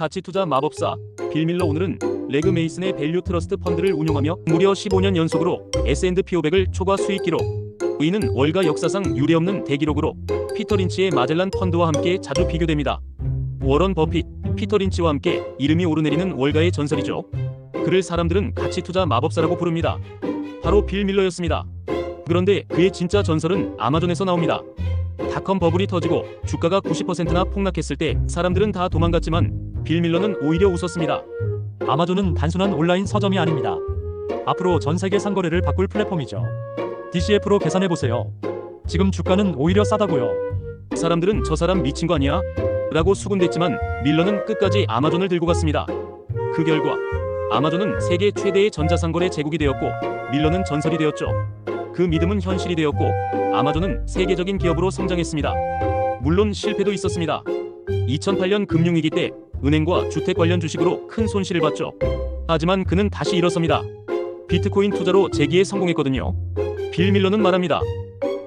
가치 투자 마법사 빌 밀러 오늘은 레그 메이슨의 밸류 트러스트 펀드를 운용하며 무려 15년 연속으로 S&P 500을 초과 수익 기록. 이는 월가 역사상 유례없는 대기록으로 피터 린치의 마젤란 펀드와 함께 자주 비교됩니다. 워런 버핏, 피터 린치와 함께 이름이 오르내리는 월가의 전설이죠. 그를 사람들은 가치 투자 마법사라고 부릅니다. 바로 빌 밀러였습니다. 그런데 그의 진짜 전설은 아마존에서 나옵니다. 닷컴 버블이 터지고 주가가 90%나 폭락했을 때 사람들은 다 도망갔지만 빌 밀러는 오히려 웃었습니다. 아마존은 단순한 온라인 서점이 아닙니다. 앞으로 전 세계 상거래를 바꿀 플랫폼이죠. DCF로 계산해 보세요. 지금 주가는 오히려 싸다고요. 사람들은 저 사람 미친 거 아니야? 라고 수군댔지만 밀러는 끝까지 아마존을 들고 갔습니다. 그 결과 아마존은 세계 최대의 전자상거래 제국이 되었고 밀러는 전설이 되었죠. 그 믿음은 현실이 되었고 아마존은 세계적인 기업으로 성장했습니다. 물론 실패도 있었습니다. 2008년 금융위기 때 은행과 주택 관련 주식으로 큰 손실을 봤죠. 하지만 그는 다시 일어섭니다. 비트코인 투자로 재기에 성공했거든요. 빌 밀러는 말합니다.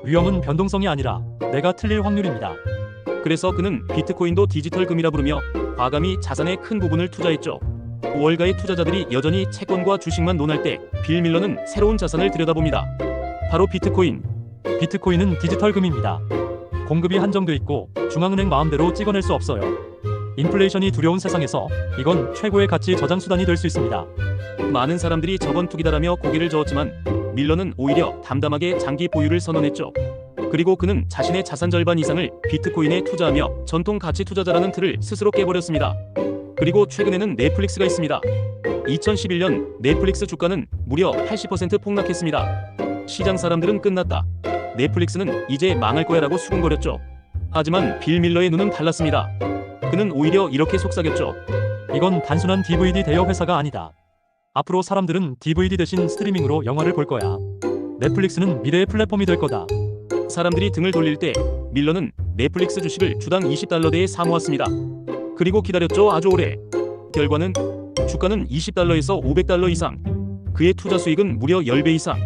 위험은 변동성이 아니라 내가 틀릴 확률입니다. 그래서 그는 비트코인도 디지털 금이라 부르며 과감히 자산의 큰 부분을 투자했죠. 월가의 투자자들이 여전히 채권과 주식만 논할 때 빌 밀러는 새로운 자산을 들여다봅니다. 바로 비트코인. 비트코인은 디지털 금입니다. 공급이 한정돼 있고 중앙은행 마음대로 찍어낼 수 없어요. 인플레이션이 두려운 세상에서 이건 최고의 가치 저장 수단이 될 수 있습니다. 많은 사람들이 저번 투기다라며 고개를 저었지만 밀러는 오히려 담담하게 장기 보유를 선언했죠. 그리고 그는 자신의 자산 절반 이상을 비트코인에 투자하며 전통 가치 투자자라는 틀을 스스로 깨버렸습니다. 그리고 최근에는 넷플릭스가 있습니다. 2011년 넷플릭스 주가는 무려 80% 폭락했습니다. 시장 사람들은 끝났다. 넷플릭스는 이제 망할 거야라고 수군거렸죠. 하지만 빌 밀러의 눈은 달랐습니다. 그는 오히려 이렇게 속삭였죠. 이건 단순한 DVD 대여 회사가 아니다. 앞으로 사람들은 DVD 대신 스트리밍으로 영화를 볼 거야. 넷플릭스는 미래의 플랫폼이 될 거다. 사람들이 등을 돌릴 때 밀러는 넷플릭스 주식을 주당 20달러대에 사모았습니다. 그리고 기다렸죠 아주 오래. 결과는 주가는 20달러에서 500달러 이상. 그의 투자 수익은 무려 10배 이상.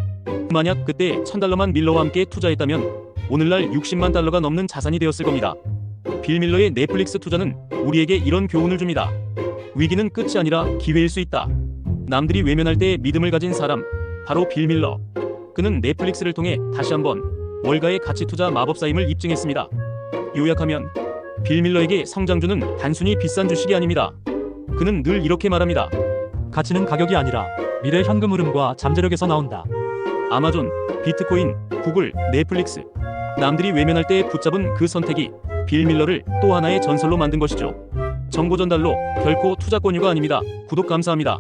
만약 그때 1000달러만 밀러와 함께 투자했다면 오늘날 60만 달러가 넘는 자산이 되었을 겁니다. 빌 밀러의 넷플릭스 투자는 우리에게 이런 교훈을 줍니다. 위기는 끝이 아니라 기회일 수 있다. 남들이 외면할 때 믿음을 가진 사람 바로 빌 밀러. 그는 넷플릭스를 통해 다시 한번 월가의 가치 투자 마법사임을 입증했습니다. 요약하면 빌 밀러에게 성장주는 단순히 비싼 주식이 아닙니다. 그는 늘 이렇게 말합니다. 가치는 가격이 아니라 미래 현금 흐름과 잠재력에서 나온다. 아마존, 비트코인, 구글, 넷플릭스. 남들이 외면할 때 붙잡은 그 선택이 빌 밀러를 또 하나의 전설로 만든 것이죠. 정보 전달로 결코 투자 권유가 아닙니다. 구독 감사합니다.